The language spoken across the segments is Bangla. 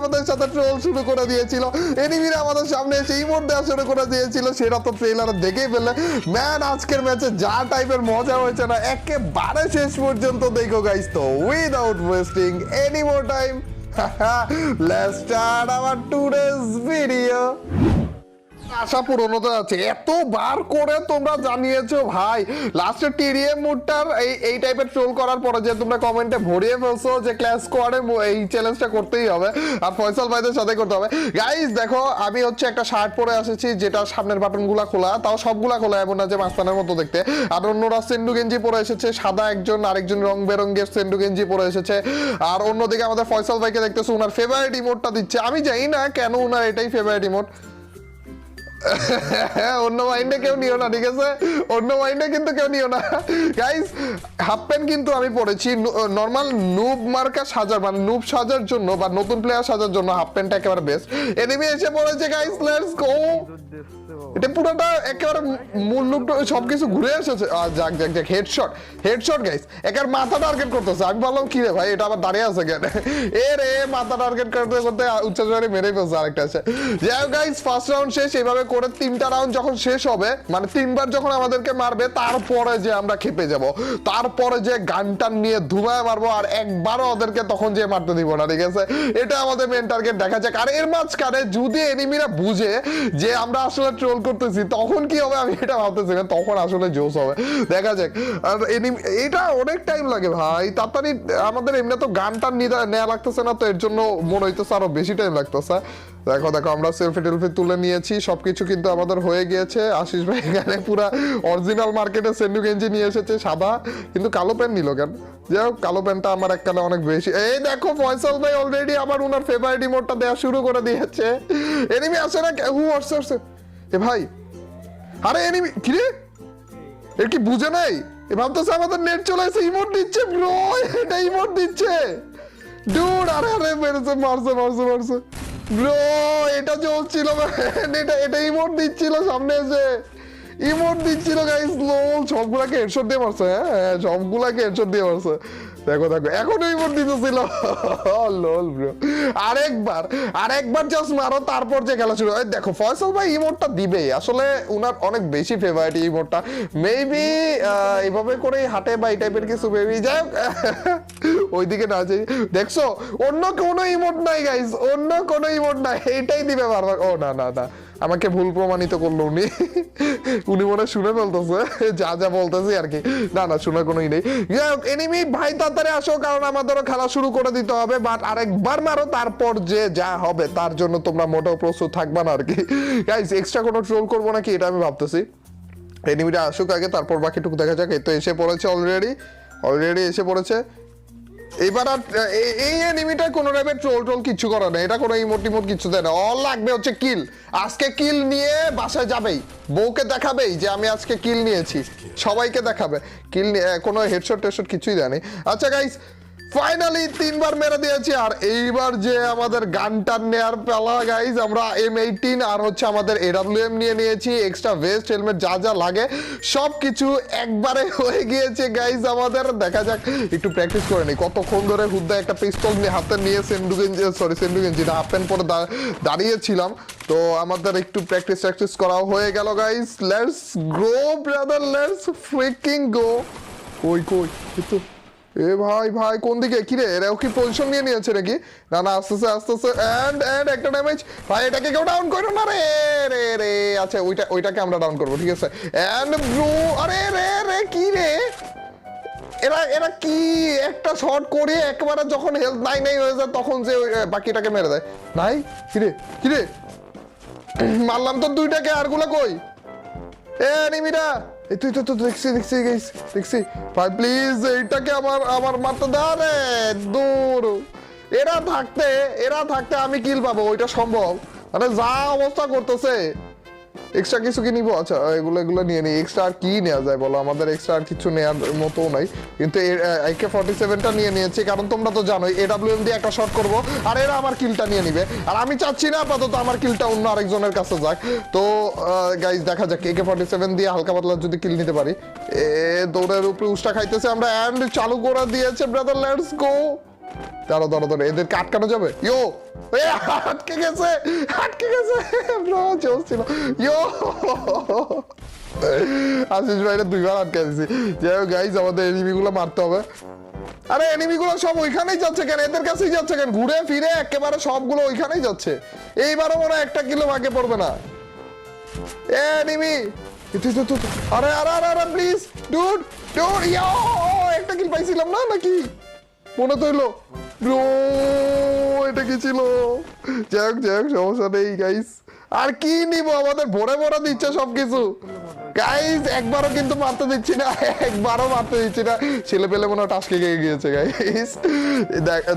আমাদের সাথে ট্রোল শুরু করে দিয়েছিল। এনিমিরা আমাদের সামনে এসে ইমোট দেওয়া শুরু করে দিয়েছিল, সেটা তো ট্রেলার দেখেই ফেললে। ম্যান আজকের ম্যাচে যা টাইপের মজা হয়েছে না, একেবারে শেষ পর্যন্ত দেখো গাইস তো without wasting any more time let's start our today's video আশা পূরণ হতে যাচ্ছে এতবার করে তোমরা জানিয়েছো ভাই। লাস্টে টিডিএম মুডটার এই এই টাইপের ট্রোল করার পরে যে তোমরা কমেন্টে ভরিয়ে ফেলছো যে ক্লাস স্কোয়াডে এই চ্যালেঞ্জটা করতেই হবে আর ফয়সাল ভাইদের সাথে করতে হবে। গাইস দেখো, আমি হচ্ছে একটা শার্ট পরে এসেছি যেটা সামনের বাটনগুলা খোলা, তাও সবগুলা খোলা, এমন না যে মাস্তানের মতো দেখতে। আর অন্যরা সেন্ডু গেঞ্জি পরে এসেছে, সাদা একজন, আরেকজন রং বেরঙ্গের সেন্ডু গেঞ্জি পরে এসেছে। আর অন্যদিকে আমাদের ফয়সাল ভাইকে দেখতেছো ওনার ফেভারিট ইমোটটা দিচ্ছে। আমি জানি না কেন ওনার এটাই ফেভারিট ইমোট অন্য মাইন্ডে কেউ নিও না, ঠিক আছে? অন্য মাইন্ডে কিন্তু কেউ নিও না। গাইস হাফ প্যান্ট কিন্তু আমি পরেছি নর্মাল নুব মার্কা সাজার মানে নুব সাজার জন্য বা নতুন প্লেয়ার সাজার জন্য হাফ প্যান্টটা একেবারে বেস্ট এনিমি এসে পড়েছে গাইস লেটস গো এটা পুরোটা একেবারে মূল লুক সবকিছু ঘুরে এসেছে। যাক যাক যাক হেডশট হেডশট গাইস মাথা টার্গেট করতেছে। আমি বললাম কি রে ভাই, এটা আবার দাঁড়িয়ে আছে কেন? এ রে, মাথা টার্গেট করতে করতে মেরে ফেলছে আরেকটা আছে যাই গাইস ফার্স্ট রাউন্ড শেষ। এইভাবে করে তিনটা রাউন্ড যখন শেষ হবে মানে তিনবার যখন আমাদেরকে মারবে, তারপরে যে আমরা খেপে যাব। তারপরে যে গানটান নিয়ে ধুমায় মারবো, আর একবারও ওদেরকে তখন যে মারতে দিব না, ঠিক আছে? এটা আমাদের মেন টার্গেট দেখা যাক। আর এর মাঝখানে যদি এনিমিরা বুঝে যে আমরা আসলে ট্রোল করতেছি, তখন কি হবে? আমি এটা ভাবতেছি না, তখন আসলে জোস হবে। দেখা যাক। আর এটা অনেক টাইম লাগে ভাই। তাড়াতাড়ি, আমাদের এমনি তো গানটা নেওয়া লাগতেছে না তো, এর জন্য মনে হইতেছে আরও বেশি টাইম লাগতেছে। দেখো দেখো, আমরা সেলফি টেলফি তুলে নিয়েছি, সবকিছু কিন্তু আমাদের হয়ে গিয়েছে। আশিস ভাই এখানে পুরা অরিজিনাল মার্কেটে সেন্ডু গেঞ্জি নিয়ে এসেছে, সাদা। কিন্তু কালো প্যান্ট নিল কেন? যাই হোক, কালো প্যান্টটা আমার এককালে অনেক বেশি এই দেখো, ফয়সাল ভাই অলরেডি আমার উনার ফেভারিট ইমোটটা দেওয়া শুরু করে দিয়েছে। এনিমি আসে না হু আসছে এ ভাই, আরে এনিমি, কি রে? এর কি বুঝে নাই? এ ভাবতেছে আমাদের নেট চলে এসে ইমোট দিচ্ছে ব্রো এটা ইমোট দিচ্ছে। ডুড আরে আরে, মেরেছে, মারছে মারছে মারছে। ব্রো এটা চলছিল এটা এটা ইমোট দিচ্ছিল সামনে এসে। ইমোট দিচ্ছিল গাইস লোল সবগুলাকে হেডশট দিয়ে মারছে হ্যাঁ হ্যাঁ, সবগুলাকে হেডশট দিয়ে মারছে। দেখো দেখো এখনও ইমোট দিতেছিল। লোল ব্রো আরেকবার আরেকবার জাস্ট মারো তারপর যে খেলা শুরু দেখো ভাই ইমোটটা দিবেই। আসলে উনার অনেক বেশি ফেভারিট ইমোটটা মেবি এইভাবে করে হাটে বা এই টাইপের কিছু মেবি যাই ওইদিকে না যাই। দেখছ অন্য কোনো ইমোট নাই গাইস অন্য কোনো ইমোট নাই। এইটাই দিবে বারবার। ও না না না। আমাকে ভুল প্রমাণিত করল উনি। উনি মনে শুনে ফেলতেছে। যা যা বলতেছি আর কি। না না, শোনার কোনোই নেই। এনিমি ভাই, তাড়াতাড়ি আসো, কারণ আমাদেরও খেলা শুরু করে দিতে হবে। বাট আরেকবার মারো, তারপর যে যা হবে, তার জন্য তোমরা মোটেও প্রস্তুত থাকবা না আর কি। গাইস এক্সট্রা কোনো ট্রোল করব নাকি? এটা আমি ভাবতেছি। এনিমিটা আসুক আগে, তারপর বাকিটুকু দেখা যাক। এই তো এসে পড়েছে অলরেডি অলরেডি এসে পড়েছে। এবার আর এই এনিমিটা কোনো টাইপের ট্রোল ট্রোল কিছু করে না। এটা কোনো ইমোট টিমোট কিছু দেয় না। অল লাগবে হচ্ছে কিল আজকে কিল নিয়ে বাসায় যাবেই। বউকে দেখাবেই যে আমি আজকে কিল নিয়েছি। সবাইকে দেখাবে। কিল কোনো হেডশট টেডশট কিছুই দেয়নি আচ্ছা গাইস ফাইনালি তিনবার মেরে দিয়েছি, আর এইবার যে আমাদের গানটার নেয়ার পেলা গাইজ আমরা এম এইটিন আর হচ্ছে আমাদের এডাব্লিউ নিয়ে নিয়েছি। এক্সট্রা ভেস্ট হেলমেট যা যা লাগে সব কিছু একবারে হয়ে গিয়েছে গাইজ আমাদের। দেখা যাক, একটু প্র্যাকটিস করে নিই। কতক্ষণ ধরে হুদ্দা একটা পিস্তল নিয়ে হাতে নিয়ে সেন্ডু গেঞ্জি সরি সেন্ডু গেঞ্জি হাফ প্যান্ট পরে দাঁড়িয়েছিলাম। তো আমাদের একটু প্র্যাকটিস প্র্যাকটিস করা হয়ে গেল guys let's grow brother let's freaking go কই কই এই তো এ ভাই ভাই, কোন দিকে? কি রে এরাও কি পজিশন নিয়ে নিয়েছে নাকি? না না, আস্তে আস্তে আস্তে আস্তে এন্ড এন্ড একটা ড্যামেজ ভাই, এটাকে কেউ ডাউন করো না রে রে রে। আচ্ছা ওইটা, ওইটাকে আমরা ডাউন করব, ঠিক আছে? এন্ড ব্রু আরে, রে রে, কি রে? এরা এরা কি? একটা শট করে একবারে যখন হেলথ নাই নাই হয়ে যায়, তখন যে বাকিটাকে মেরে দেয়। নাই? কি রে মারলাম তো দুইটাকে আরগুলা কই? এ, নিমিরা! এই তুই তো দেখছি দেখছি গাইস দেখছি। ভাই প্লিজ এইটাকে আমার আমার মারতে দা। রে দূর। এরা থাকতে এরা থাকতে আমি কিল পাবো, ওইটা সম্ভব। মানে যা অবস্থা করতেছে। এক্সট্রা কিছু কি নিবো? আচ্ছা এগুলো এগুলো নিয়ে নিই। এক্সট্রা আর কি নেওয়া যায় বলো? আমাদের এক্সট্রা আর কিছু নেওয়ার মতো নাই। কিন্তু একে ফর্টি সেভেনটা নিয়ে নিয়েছি, কারণ তোমরা তো জানোই এডাব্লিউএম দিয়ে একটা শট করব, আর এরা আমার কিলটা নিয়ে নিবে। আর আমি চাচ্ছি না আপাতত আমার কিলটা অন্য আরেকজনের কাছে যাক। তো গাইজ দেখা যাক একে ফর্টি সেভেন দিয়ে হালকা পাতলা যদি কিল নিতে পারি। এ, দৌড়ের উপরে উষ্টা খাইতেছে আমরা অ্যান্ড চালু করে দিয়েছে ব্রাদার লেটস গো দাঁড়ো দাঁড়ো দাঁড়ো এদেরকে আটকানো যাবে? ইয়ো আটকে গেছে আটকে গেছে। ব্রো জোস ছিল ইয়ো। আশিস দুইবার আটকে দিছি। যাই হোক গাইজ আমাদের এনিমিগুলো মারতে হবে। আরে এনিমিগুলো সব ওইখানেই যাচ্ছে কেন? এদের কাছেই যাচ্ছে কেন? ঘুরে ফিরে একেবারে সবগুলো ওইখানেই যাচ্ছে। এইবারও মনে হয় একটা কিলো আগে পড়বে না। এনিমি আরে আরে আরে আরে প্লিজ ডুড ডুড ইয়ো, একটা কিল পাইছিলাম না, নাকি? মনে তো ব্রো, এটা কি ছিল? যাই হোক যাই হোক সমস্যা নেই গাইস আর কি নিব? আমাদের ভরে ভরে দিচ্ছে সবকিছু। গাইস একবারও কিন্তু মারতে দিচ্ছি না, একবারও মারতে দিচ্ছি না। ছেলে পেলে মনে হয় টাস্কে গিয়ে গিয়েছে গাইস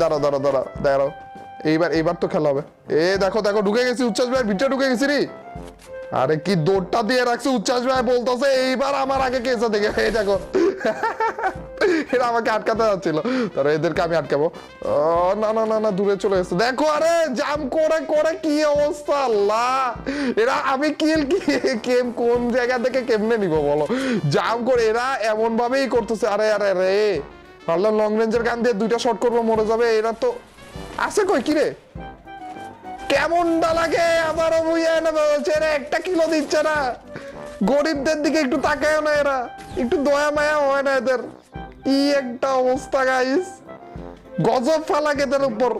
দাঁড়াও দাঁড়াও দাঁড়াও দাঁড়াও। এইবার এইবার তো খেলা হবে। এ, দেখো দেখো, ঢুকে গেছি, উচ্ছ্বাস ভাই, ভিতরে ঢুকে গেছি রে। আরে, কি দৌড়টা দিয়ে রাখছে, উচ্ছ্বাস ভাই বলতেছে, এইবার আমার আগে কেসে দেখে, এই দেখো। এরা আমাকে আটকাতে যাচ্ছিল। তারা এদেরকে আমি আটকাবো। না না না না, দূরে চলে এসছে। দেখো, আরে জাম করে করে, কি অবস্থা, আল্লাহ! এরা, আমি কিল কি কেম কোন জায়গা থেকে কেমনে নিব, বলো? জাম করে, এরা এমন ভাবেই করতেছে। আরে আরে রে পারলাম লং রেঞ্জের গান দিয়ে দুইটা শট করব, মরে যাবে, এরা তো আছে কই কি রে কেমনটা লাগে আমারও বুঝে না বলছে একটা কিলো দিচ্ছে না। গরিবদের দিকে একটু তাকায় না এরা। একটু দয়া মায়া হয় না এদের। কি একটা অবস্থা গাইস গজব ফালাক এদের উপর?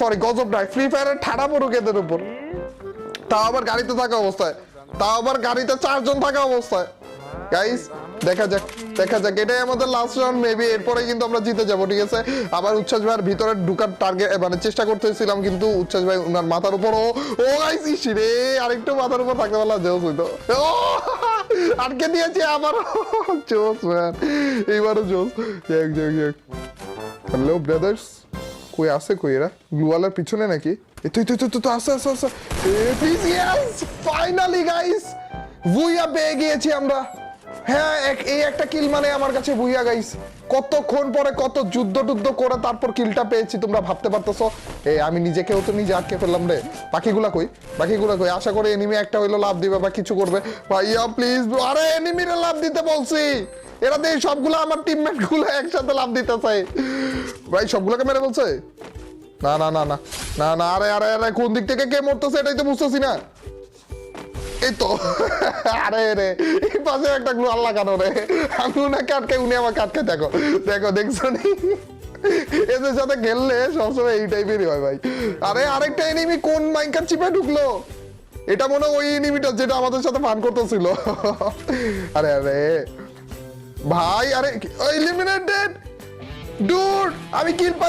সরি গজব ফ্রি ঠাড়া পড়ুক এদের উপর? তাও আবার গাড়িতে থাকা অবস্থায়। তাও আবার গাড়িতে চারজন থাকা অবস্থায়। গাইস দেখা যাক দেখা যাক। এটাই আমাদের লাস্ট রাউন্ড মেবি এরপরে কিন্তু আমরা জিতে যাব, ঠিক আছে? আবার উচ্ছ্বাস ভাইয়ের ভিতরে ঢুকার টার্গেট মানে চেষ্টা করতেছিলাম কিন্তু উচ্ছ্বাস ভাই ওনার মাথার উপর ও ও গাইস ইসি রে, আরেকটু মাথার উপর থাকতে পারলাম হইতো। ও! আটকে দিয়েছে আবার জোস ম্যান এইবারও জোস। যাক যাক যাক হ্যালো ব্রাদার্স কই আছে কই এরা? গ্লুয়ালের পিছনে নাকি? এ, তুই তুই তুই তো আসে আসে আসে। ফাইনালি গাইস ভুইয়া পেয়ে গিয়েছি আমরা। হ্যাঁ এই একটা কিল মানে আমার কাছে বুইয়া গাইস কতক্ষণ পরে কত যুদ্ধ টুদ্ধ করে তারপর কিলটা পেয়েছি, তোমরা ভাবতে পারতেছো? এ, আমি নিজেকেও তো নিজে আটকে ফেললাম রে। বাকিগুলা কই? বাকিগুলা কই? আশা করি এনিমি একটা হইল লাভ দিবে বা কিছু করবে। ভাইয়া প্লিজ আরে এনিমিরে লাভ দিতে বলছি। এরা তো সবগুলো আমার টিমমেটগুলো একসাথে লাভ দিতে চাই ভাই, সবগুলোকে মেরে বলছে না না না না। না না, আরে আরে আরে, কোন দিক থেকে কে মরতেছে, এটাই তো বুঝতেছি না। এই আরে রে, এই পাশে একটা কানো রে? উনি দেখো। দেখো, দেখছ নি? এদের সাথে খেললে সবসময় এই টাইপেরই হয় ভাই। আরে, আরেকটা এনিমি কোন মাইকার চিপে ঢুকলো? এটা মনে ওই এনিমিটা যেটা আমাদের সাথে ফান করতেছিল। আরে আরে। ভাই, আরে এলিমিনেটেড ডুড আমি কিল পাই